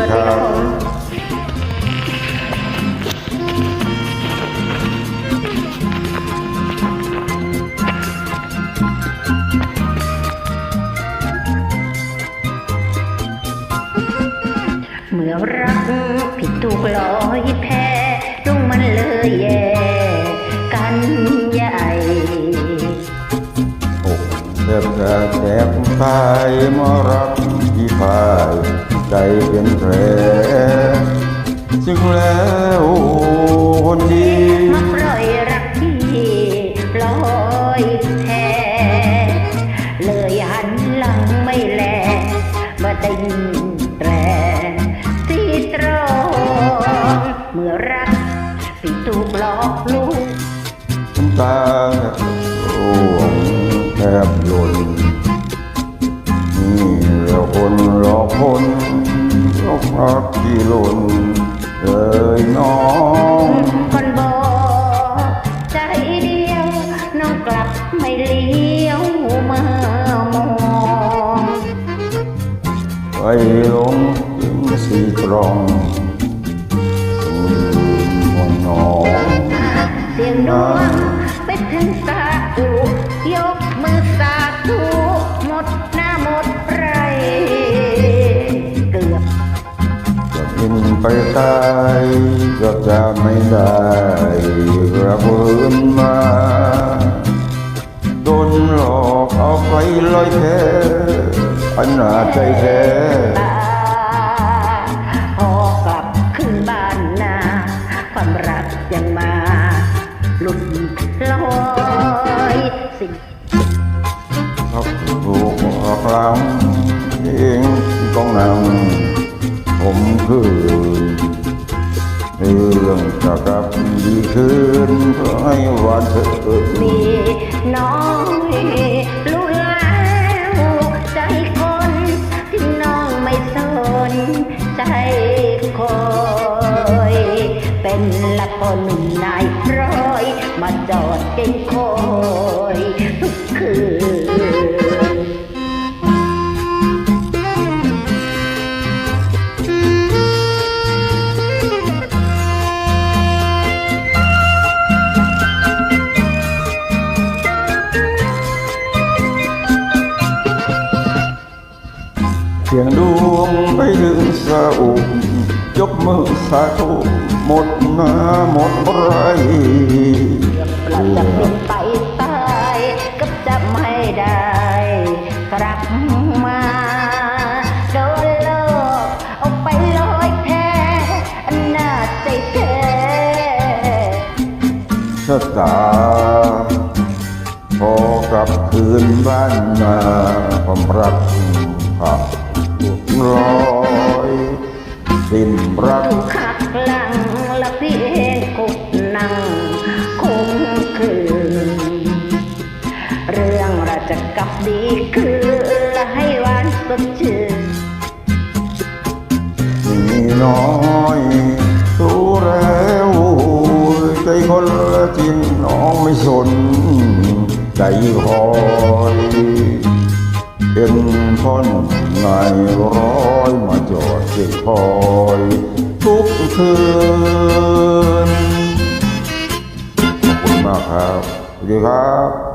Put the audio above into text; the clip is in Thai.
วัสดีครับผมเมื่อรักผิดถูกลอยแพ้ลงมันเลยแย่ แทบแตกตายมรักที่พายใจเป็นแผลจึงแล้วคนดีมาปล่อยรักที่ลอยแพ้เลยหันหลังไม่แลมาได้ยินแตรสีตรองเมื่อรักผิดถูกหลอกลวงตาร่วงแท บหล่นนี่แล้วคนรอคนรอพักที่หล่นเลยน้องคนบอกใจเดียวน้องกลับไม่เลี้ยวมามองไปหลงถึงสีตรองสู่หัวหนองเสียงดวง ตายก็จะไม่ได้ระเบินมาโดนหลอกเอาไปลอยแพ้อันนาใจแท้พอกลับขึ้นบ้านนาความรักยังมาหลุดลอยสิ่งทับถูกออกหลัง คืนเพื่อให้วันเธอมีน้อยรู้แล้วใจคนที่น้องไม่สนใจคอยเป็นละคนนายร้อย มาจอดเก่งคอยทุกคืน เสียงดวงไปถึงสะอุยกมือสาธุหมดหน้าหมดไรเราจะบินไปตายก็จะไม่ได้กลับมาโดนโลกเอาไปลอยแพ้อันน่าใจแท้ชะตาพอกลับคืนบ้านนาความรักผัก ลอยสิ้นรักขักหลังและเพี่เองกุกนั่งคงคืนเรื่องราจะกลับดีคืนและให้หวานสดชื่นมีน้อยรู้แล้วใจคนละจินน้องไม่สนใจคอยเป็น พ่อนนายร้อยมาจอดเก็บคอย ทุกคืน ขอบคุณมากครับสวัสดีครับ